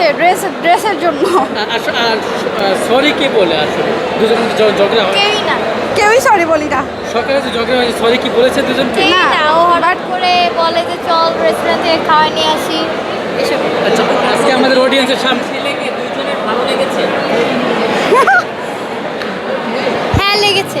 হচ্ছে ড্রেস ড্রেসের জন্য। আর সরি কে বলে আসলে? দুজন ঝগড়া হয়? কেউই না। কেউই সরি বলি না। সকালে যে ঝগড়া হয়েছে সরি কি বলেছে দুজনকে? কেউই না। ও হঠাৎ করে বলে যে চল রেস্টুরেন্ট থেকে খাওয়া নিয়ে আসি। এসব। আচ্ছা আজকে আমাদের অডিয়েন্সের সামনে হ্যাঁ লেগেছে।